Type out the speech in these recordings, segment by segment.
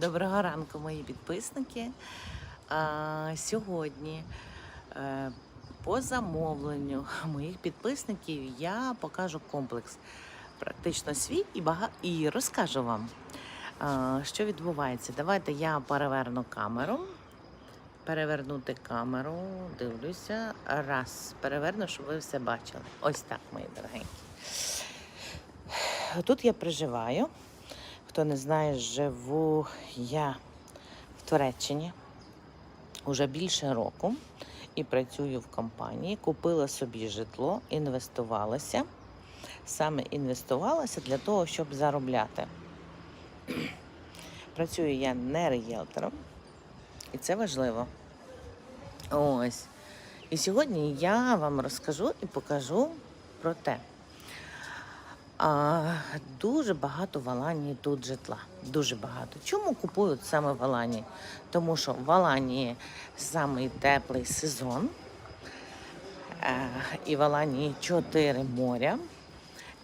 Доброго ранку, мої підписники. Сьогодні е, по замовленню моїх підписників я покажу комплекс практично свій і, розкажу вам, що відбувається. Давайте я переверну камеру. Перевернути камеру, дивлюся. Раз, переверну, щоб ви все бачили. Ось так, мої дорогенькі. Тут я проживаю. Хто не знає, живу я в Туреччині уже більше року і працюю в компанії. Купила собі житло, інвестувалася. Саме інвестувалася для того, щоб заробляти. Працюю я не риєлтором, і це важливо. Ось. І сьогодні я вам розкажу і покажу про те. А, дуже багато в Аланії тут житла. Дуже багато. Чому купують саме в Аланії? Тому що в Аланії самий теплий сезон. Е, і в Аланії чотири моря.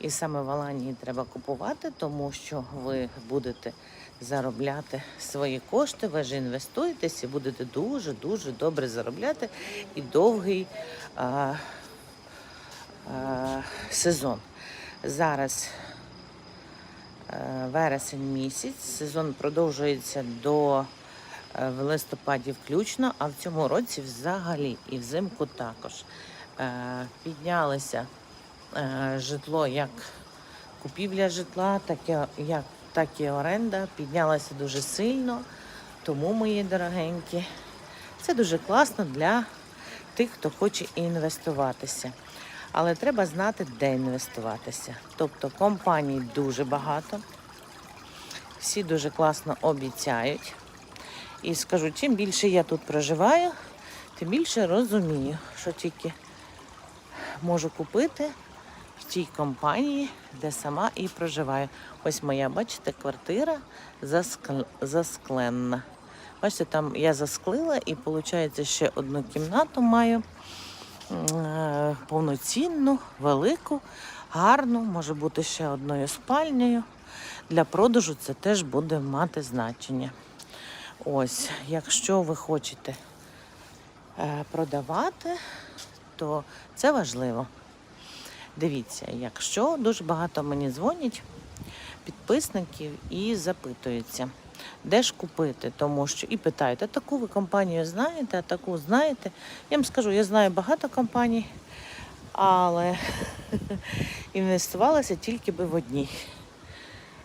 І саме в Аланії треба купувати, тому що ви будете заробляти свої кошти, ви ж інвестуєтесь і будете дуже-дуже добре заробляти і довгий а, а, сезон. Зараз е, вересень місяць, сезон продовжується до е, в листопаді включно, а в цьому році взагалі і взимку також Е, піднялося житло як купівля житла, так і, як, так і оренда піднялася дуже сильно. Тому, мої дорогенькі, це дуже класно для тих, хто хоче інвестуватися. Але треба знати, де інвестуватися. Тобто компаній дуже багато, всі дуже класно обіцяють. І скажу, чим більше я тут проживаю, тим більше розумію, що тільки можу купити в тій компанії, де сама і проживаю. Ось моя, бачите, квартира заскл... заскленна. Бачите, там я засклила і, виходить, ще одну кімнату маю повноцінну, велику, гарну, може бути ще одною спальнею. Для продажу це теж буде мати значення. Ось, якщо ви хочете е, продавати, то це важливо. Дивіться, якщо дуже багато мені дзвонять підписників і запитуються, де ж купити, тому що і питають, а таку ви компанію знаєте, а таку знаєте. Я вам скажу, я знаю багато компаній, але інвестувалася тільки би в одній.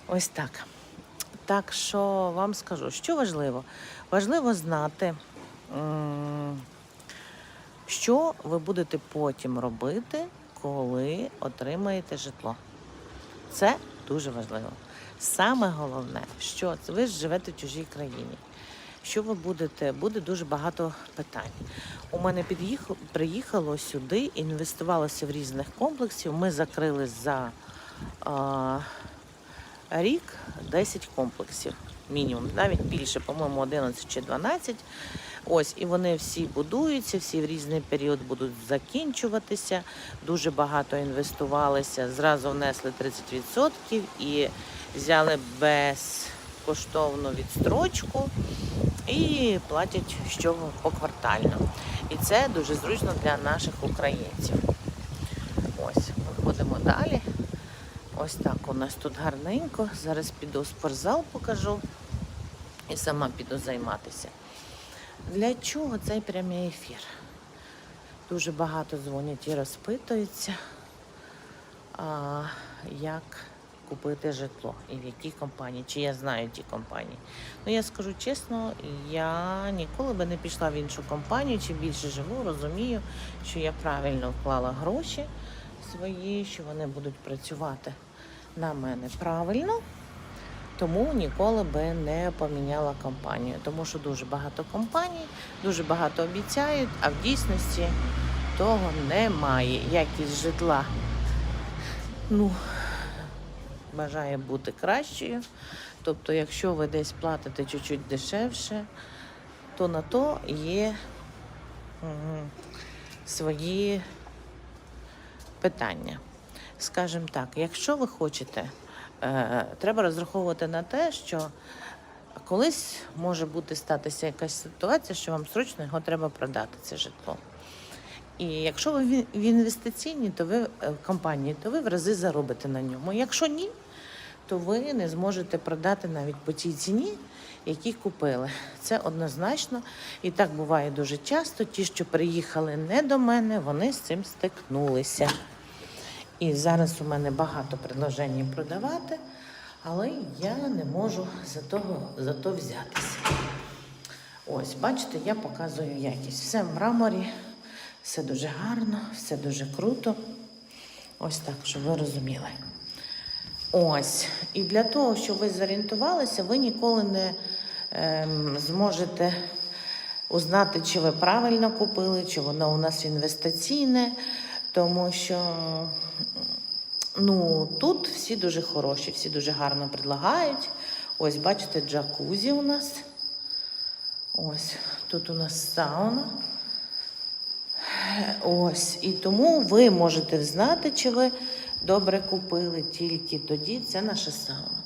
Ось так. Так що вам скажу, що важливо? Важливо знати, що ви будете потім робити, коли отримаєте житло. Це дуже важливо. Саме головне, що ви живете в чужій країні. Що ви будете? Буде дуже багато питань. У мене під'їхало, приїхало сюди, інвестувалося в різних комплексів. Ми закрили за а, рік 10 комплексів. Мінімум, навіть більше, по-моєму, 11 чи 12. Ось, і вони всі будуються, всі в різний період будуть закінчуватися. Дуже багато інвестувалися, зразу внесли 30% і взяли безкоштовну відстрочку і платять що поквартально. І це дуже зручно для наших українців. Ось, виходимо далі. Ось так у нас тут гарненько. Зараз піду в спортзал покажу і сама піду займатися. Для чого цей прямий ефір? Дуже багато дзвонять і розпитуються, як купити житло і в якій компанії, чи я знаю ті компанії. Ну я скажу чесно, я ніколи би не пішла в іншу компанію, чим більше живу, розумію, що я правильно вклала гроші свої, що вони будуть працювати на мене правильно. Тому ніколи би не поміняла компанію, тому що дуже багато компаній, дуже багато обіцяють, а в дійсності того немає. Якість житла ну, бажає бути кращою. Тобто, якщо ви десь платите чуть-чуть дешевше, то на то є свої питання. Скажімо так, якщо ви хочете, е, треба розраховувати на те, що колись може бути статися якась ситуація, що вам срочно його треба продати, це житло. І якщо ви в в інвестиційній, то ви е, в компанії, то ви в рази заробите на ньому. Якщо ні, то ви не зможете продати навіть по тій ціні, які купили. Це однозначно. І так буває дуже часто. Ті, що приїхали не до мене, вони з цим стикнулися. І зараз у мене багато предложень продавати, але я не можу за, того, за то взятися. Ось, бачите, я показую якість. Все в мраморі, все дуже гарно, все дуже круто. Ось так, щоб ви розуміли. Ось. І для того, щоб ви зорієнтувалися, ви ніколи не ем, зможете узнати, чи ви правильно купили, чи воно у нас інвестиційне, тому що ну, тут всі дуже хороші, всі дуже гарно предлагають. Ось, бачите, джакузі у нас. Ось тут у нас сауна. Ось, і тому ви можете знати, чи ви добре купили тільки тоді, це наша сауна.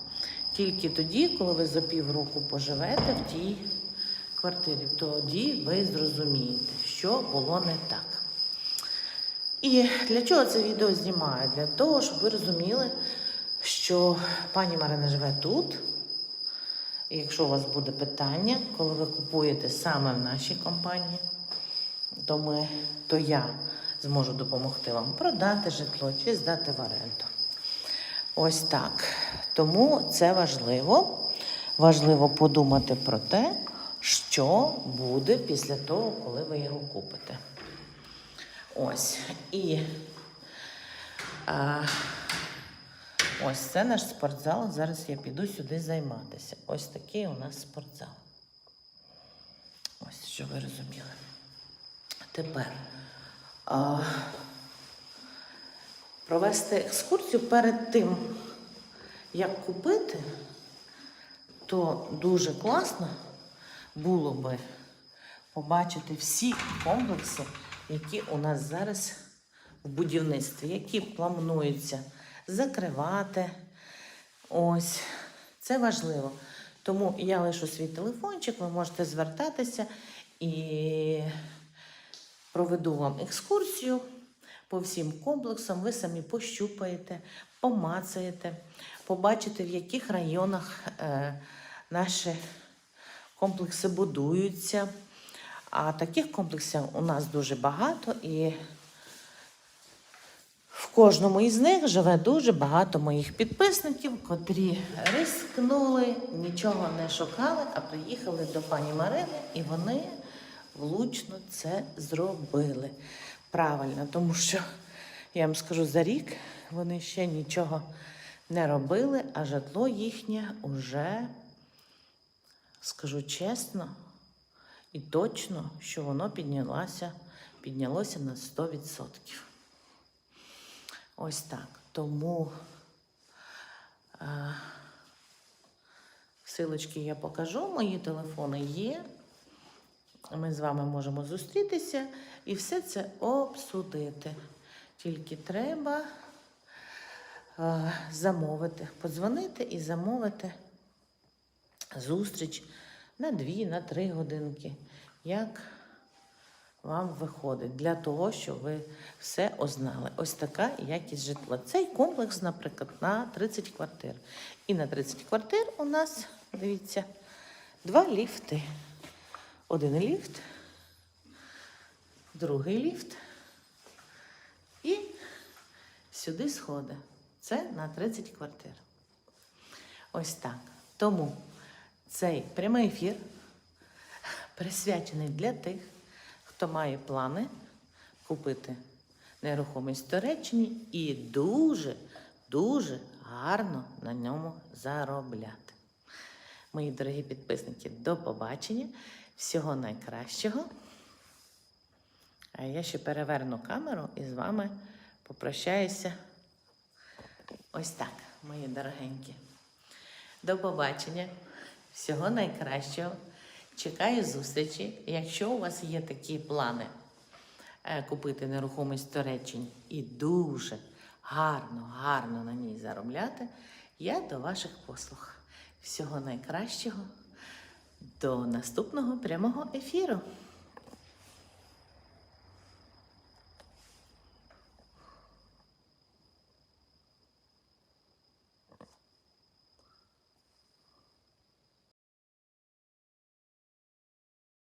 Тільки тоді, коли ви за півроку поживете в тій квартирі, тоді ви зрозумієте, що було не так. І для чого це відео знімаю? Для того, щоб ви розуміли, що пані Марина живе тут. І якщо у вас буде питання, коли ви купуєте саме в нашій компанії, то, ми, то я зможу допомогти вам продати житло чи здати в оренду. Ось так. Тому це важливо. Важливо подумати про те, що буде після того, коли ви його купите. Ось. І а, ось це наш спортзал. Зараз я піду сюди займатися. Ось такий у нас спортзал. Ось, що ви розуміли. Тепер провести екскурсію перед тим, як купити, то дуже класно було би побачити всі комплекси, які у нас зараз в будівництві, які плануються закривати. Ось, це важливо. Тому я лишу свій телефончик, ви можете звертатися і проведу вам екскурсію по всім комплексам. Ви самі пощупаєте, помацаєте, побачите, в яких районах е, наші комплекси будуються. А таких комплексів у нас дуже багато, і в кожному із них живе дуже багато моїх підписників, котрі рискнули, нічого не шукали, а приїхали до пані Марини, і вони влучно це зробили. Правильно, тому що я вам скажу за рік вони ще нічого не робили, а житло їхнє уже, скажу чесно і точно, що воно піднялося, піднялося на 100%. Ось так. Тому е, силочки я покажу, мої телефони є. Ми з вами можемо зустрітися і все це обсудити. Тільки треба е, замовити, подзвонити і замовити зустріч на 2, на 3 годинки. Як вам виходить для того, щоб ви все ознали. Ось така якість житла. Цей комплекс, наприклад, на 30 квартир. І на 30 квартир у нас, дивіться, два ліфти. Один ліфт, другий ліфт і сюди сходи. Це на 30 квартир. Ось так. Тому цей прямий ефір присвячений для тих, хто має плани купити нерухомість в Туреччині і дуже, дуже гарно на ньому заробляти. Мої дорогі підписники, до побачення. Всього найкращого. А я ще переверну камеру і з вами попрощаюся. Ось так, мої дорогенькі. До побачення. Всього найкращого. Чекаю зустрічі. Якщо у вас є такі плани е, купити нерухомість в Туреччині і дуже гарно, гарно на ній заробляти, я до ваших послуг. Всього найкращого. До наступного прямого ефіру.